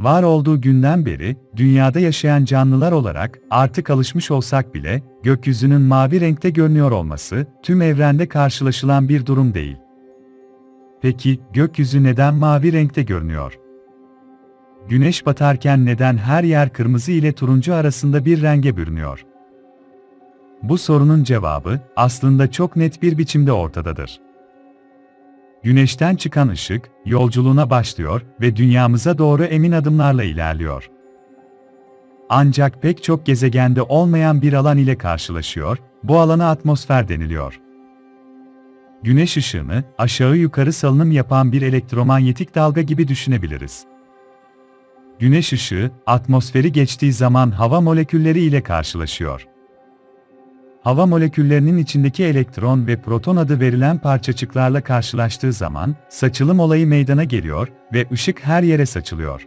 Var olduğu günden beri, dünyada yaşayan canlılar olarak, artık alışmış olsak bile, gökyüzünün mavi renkte görünüyor olması, tüm evrende karşılaşılan bir durum değil. Peki, gökyüzü neden mavi renkte görünüyor? Güneş batarken neden her yer kırmızı ile turuncu arasında bir renge bürünüyor? Bu sorunun cevabı, aslında çok net bir biçimde ortadadır. Güneşten çıkan ışık, yolculuğuna başlıyor ve dünyamıza doğru emin adımlarla ilerliyor. Ancak pek çok gezegende olmayan bir alan ile karşılaşıyor, bu alana atmosfer deniliyor. Güneş ışığını, aşağı yukarı salınım yapan bir elektromanyetik dalga gibi düşünebiliriz. Güneş ışığı, atmosferi geçtiği zaman hava molekülleri ile karşılaşıyor. Hava moleküllerinin içindeki elektron ve proton adı verilen parçacıklarla karşılaştığı zaman, saçılım olayı meydana geliyor ve ışık her yere saçılıyor.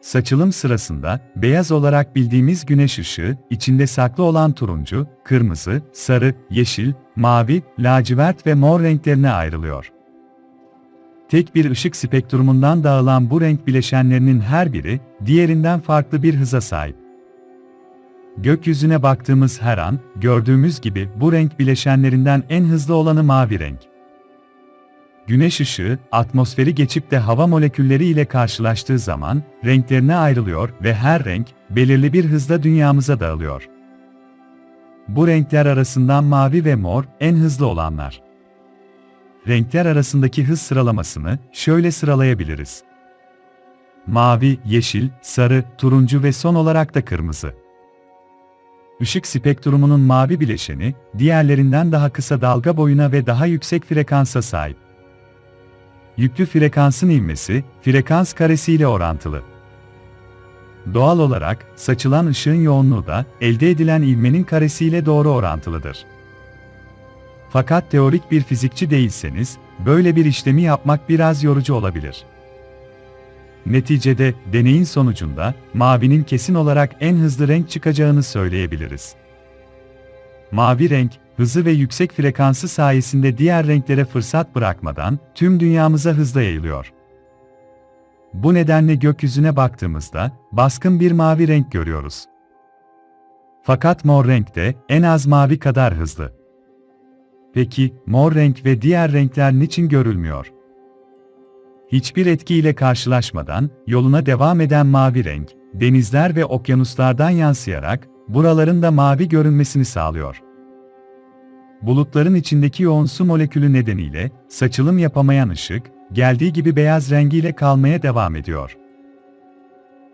Saçılım sırasında, beyaz olarak bildiğimiz güneş ışığı, içinde saklı olan turuncu, kırmızı, sarı, yeşil, mavi, lacivert ve mor renklerine ayrılıyor. Tek bir ışık spektrumundan dağılan bu renk bileşenlerinin her biri, diğerinden farklı bir hıza sahip. Gökyüzüne baktığımız her an, gördüğümüz gibi bu renk bileşenlerinden en hızlı olanı mavi renk. Güneş ışığı, atmosferi geçip de hava molekülleri ile karşılaştığı zaman, renklerine ayrılıyor ve her renk, belirli bir hızla dünyamıza dağılıyor. Bu renkler arasından mavi ve mor, en hızlı olanlar. Renkler arasındaki hız sıralamasını şöyle sıralayabiliriz. Mavi, yeşil, sarı, turuncu ve son olarak da kırmızı. Işık spektrumunun mavi bileşeni, diğerlerinden daha kısa dalga boyuna ve daha yüksek frekansa sahip. Yüklü frekansın ivmesi, frekans karesiyle orantılı. Doğal olarak, saçılan ışığın yoğunluğu da, elde edilen ivmenin karesiyle doğru orantılıdır. Fakat teorik bir fizikçi değilseniz, böyle bir işlemi yapmak biraz yorucu olabilir. Neticede, deneyin sonucunda, mavinin kesin olarak en hızlı renk çıkacağını söyleyebiliriz. Mavi renk, hızı ve yüksek frekansı sayesinde diğer renklere fırsat bırakmadan, tüm dünyamıza hızla yayılıyor. Bu nedenle gökyüzüne baktığımızda, baskın bir mavi renk görüyoruz. Fakat mor renk de, en az mavi kadar hızlı. Peki, mor renk ve diğer renkler niçin görülmüyor? Hiçbir etkiyle karşılaşmadan, yoluna devam eden mavi renk, denizler ve okyanuslardan yansıyarak, buraların da mavi görünmesini sağlıyor. Bulutların içindeki yoğun su molekülü nedeniyle, saçılım yapamayan ışık, geldiği gibi beyaz rengiyle kalmaya devam ediyor.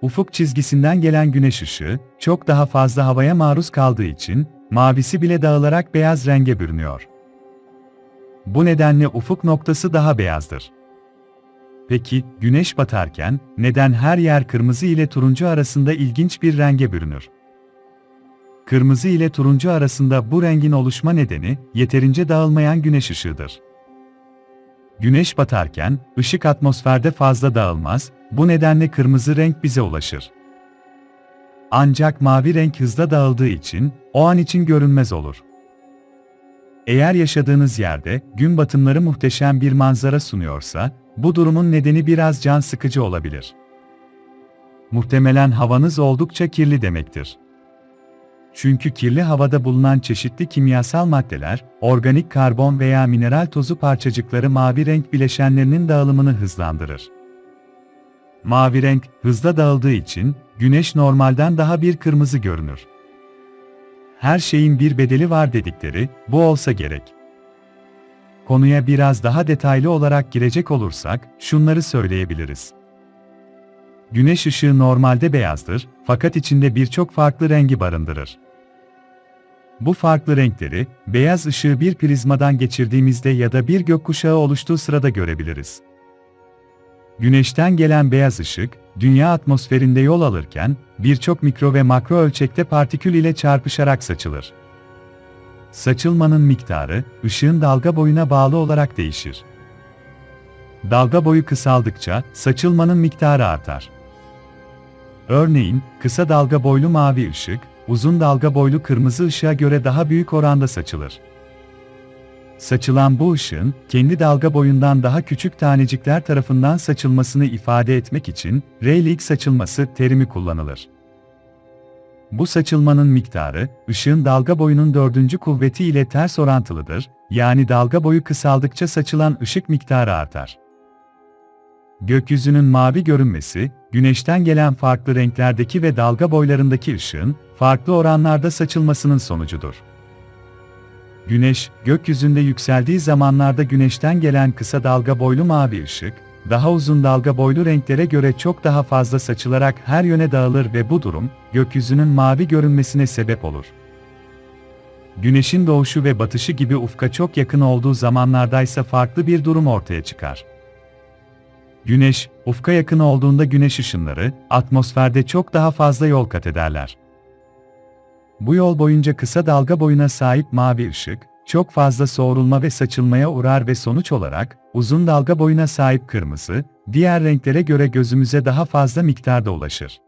Ufuk çizgisinden gelen güneş ışığı, çok daha fazla havaya maruz kaldığı için, mavisi bile dağılarak beyaz renge bürünüyor. Bu nedenle ufuk noktası daha beyazdır. Peki, güneş batarken, neden her yer kırmızı ile turuncu arasında ilginç bir renge bürünür? Kırmızı ile turuncu arasında bu rengin oluşma nedeni, yeterince dağılmayan güneş ışığıdır. Güneş batarken, ışık atmosferde fazla dağılmaz, bu nedenle kırmızı renk bize ulaşır. Ancak mavi renk hızla dağıldığı için, o an için görünmez olur. Eğer yaşadığınız yerde, gün batımları muhteşem bir manzara sunuyorsa, bu durumun nedeni biraz can sıkıcı olabilir. Muhtemelen havanız oldukça kirli demektir. Çünkü kirli havada bulunan çeşitli kimyasal maddeler, organik karbon veya mineral tozu parçacıkları mavi renk bileşenlerinin dağılımını hızlandırır. Mavi renk, hızla dağıldığı için, güneş normalden daha bir kırmızı görünür. Her şeyin bir bedeli var dedikleri, bu olsa gerek. Konuya biraz daha detaylı olarak girecek olursak, şunları söyleyebiliriz. Güneş ışığı normalde beyazdır, fakat içinde birçok farklı rengi barındırır. Bu farklı renkleri, beyaz ışığı bir prizmadan geçirdiğimizde ya da bir gökkuşağı oluştuğu sırada görebiliriz. Güneşten gelen beyaz ışık, dünya atmosferinde yol alırken, birçok mikro ve makro ölçekte partikül ile çarpışarak saçılır. Saçılmanın miktarı, ışığın dalga boyuna bağlı olarak değişir. Dalga boyu kısaldıkça, saçılmanın miktarı artar. Örneğin, kısa dalga boylu mavi ışık, uzun dalga boylu kırmızı ışığa göre daha büyük oranda saçılır. Saçılan bu ışığın, kendi dalga boyundan daha küçük tanecikler tarafından saçılmasını ifade etmek için, Rayleigh saçılması terimi kullanılır. Bu saçılmanın miktarı, ışığın dalga boyunun dördüncü kuvveti ile ters orantılıdır, yani dalga boyu kısaldıkça saçılan ışık miktarı artar. Gökyüzünün mavi görünmesi, güneşten gelen farklı renklerdeki ve dalga boylarındaki ışığın, farklı oranlarda saçılmasının sonucudur. Güneş, gökyüzünde yükseldiği zamanlarda güneşten gelen kısa dalga boylu mavi ışık, daha uzun dalga boylu renklere göre çok daha fazla saçılarak her yöne dağılır ve bu durum, gökyüzünün mavi görünmesine sebep olur. Güneşin doğuşu ve batışı gibi ufka çok yakın olduğu zamanlardaysa farklı bir durum ortaya çıkar. Güneş, ufka yakın olduğunda güneş ışınları, atmosferde çok daha fazla yol kat ederler. Bu yol boyunca kısa dalga boyuna sahip mavi ışık, çok fazla soğurulma ve saçılmaya uğrar ve sonuç olarak, uzun dalga boyuna sahip kırmızı, diğer renklere göre gözümüze daha fazla miktarda ulaşır.